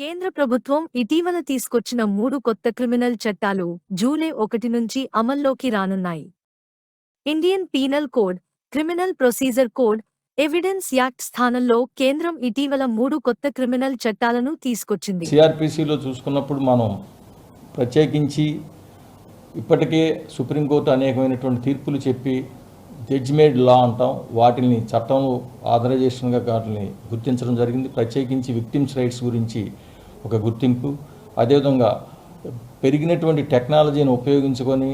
కేంద్ర ప్రభుత్వం ఇటీవల తీసుకొచ్చిన మూడు కొత్త క్రిమినల్ చట్టాలు జూలై ఒకటి నుంచి అమల్లోకి రానున్నాయి. Indian penal code criminal procedure code evidence act స్థానంలో కేంద్రం ఇటీవల మూడు కొత్త క్రిమినల్ చట్టాలను తీసుకొచ్చింది. సిఆర్పిసిలో చూసుకున్నప్పుడు మనం ప్రత్యేకించి ఇప్పటికే సుప్రీంకోర్టు అనేకమైనటువంటి తీర్పులు చెప్పి జడ్జిమేడ్ లా అంటాం వాటిని చట్టం ఆథరైజేషన్గా వాటిని గుర్తించడం జరిగింది. ప్రత్యేకించి విక్టిమ్స్ రైట్స్ గురించి ఒక గుర్తింపు. అదేవిధంగా పెరిగినటువంటి టెక్నాలజీని ఉపయోగించుకొని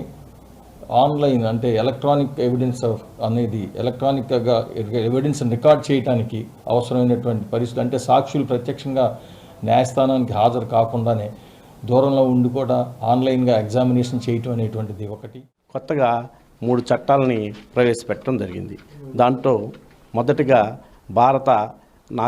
ఆన్లైన్ అంటే ఎలక్ట్రానిక్ ఎవిడెన్స్ అనేది ఎలక్ట్రానిక్గా ఎవిడెన్స్ రికార్డ్ చేయడానికి అవసరమైనటువంటి పరిస్థితులు అంటే సాక్షులు ప్రత్యక్షంగా న్యాయస్థానానికి హాజరు కాకుండానే దూరంలో ఉండి కూడా ఆన్లైన్గా ఎగ్జామినేషన్ చేయటం అనేటువంటిది ఒకటి. కొత్తగా మూడు చట్టాలని ప్రవేశపెట్టడం జరిగింది. దాంట్లో మొదటిగా భారత నా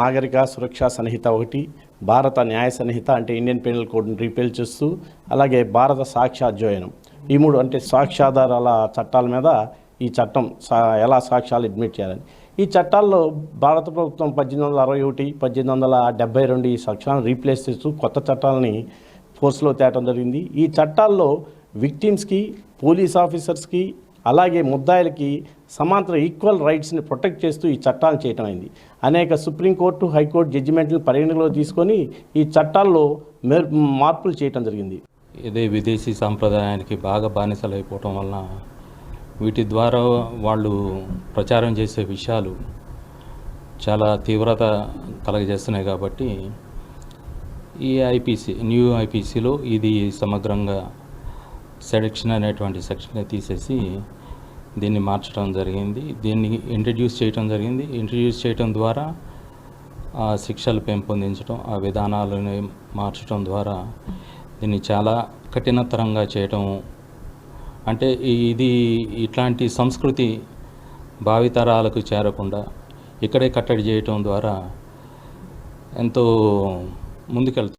నాగరిక సురక్షా సంహిత ఒకటి భారత న్యాయ సన్నిహిత అంటే ఇండియన్ పెనల్ కోడ్ని రీపేల్ చేస్తూ అలాగే భారత సాక్ష్యాధ్యయనం. ఈ మూడు అంటే సాక్ష్యాధారాల చట్టాల మీద ఈ చట్టం సా ఎలా సాక్ష్యాలు అడ్మిట్ చేయాలని. ఈ చట్టాల్లో భారత ప్రభుత్వం పద్దెనిమిది వందల అరవై ఒకటి పద్దెనిమిది వందల డెబ్బై రెండు ఈ సాక్ష్యాలను రీప్లేస్ చేస్తూ కొత్త చట్టాలని ఫోర్స్లో తేటం జరిగింది. ఈ చట్టాల్లో విక్టిమ్స్కి పోలీస్ ఆఫీసర్స్కి అలాగే ముద్దాయిలకి సమాంతర ఈక్వల్ రైట్స్ని ప్రొటెక్ట్ చేస్తూ ఈ చట్టాలు చేయటం అయింది. అనేక సుప్రీంకోర్టు హైకోర్టు జడ్జిమెంట్లను పరిగణలో తీసుకొని ఈ చట్టాల్లో మార్పులు చేయటం జరిగింది. ఇదే విదేశీ సాంప్రదాయానికి బాగా బానిసలైపోవటం వలన వీటి ద్వారా వాళ్ళు ప్రచారం చేసే విషయాలు చాలా తీవ్రత కలగజేస్తున్నాయి కాబట్టి ఈ ఐపీసీ న్యూ ఐపీసీలో ఇది సమగ్రంగా సెడక్షన్ అనేటువంటి సెక్షన్ తీసేసి దీన్ని మార్చడం జరిగింది. దీన్ని ఇంట్రడ్యూస్ చేయడం జరిగింది. ఇంట్రడ్యూస్ చేయడం ద్వారా ఆ శిక్షలు పెంపొందించడం ఆ విధానాలను మార్చడం ద్వారా దీన్ని చాలా కఠినతరంగా చేయటం. అంటే ఇది ఇట్లాంటి సంస్కృతి భావితరాలకు చేరకుండా ఇక్కడే కట్టడి చేయటం ద్వారా ఎంతో ముందుకెళ్తుంది.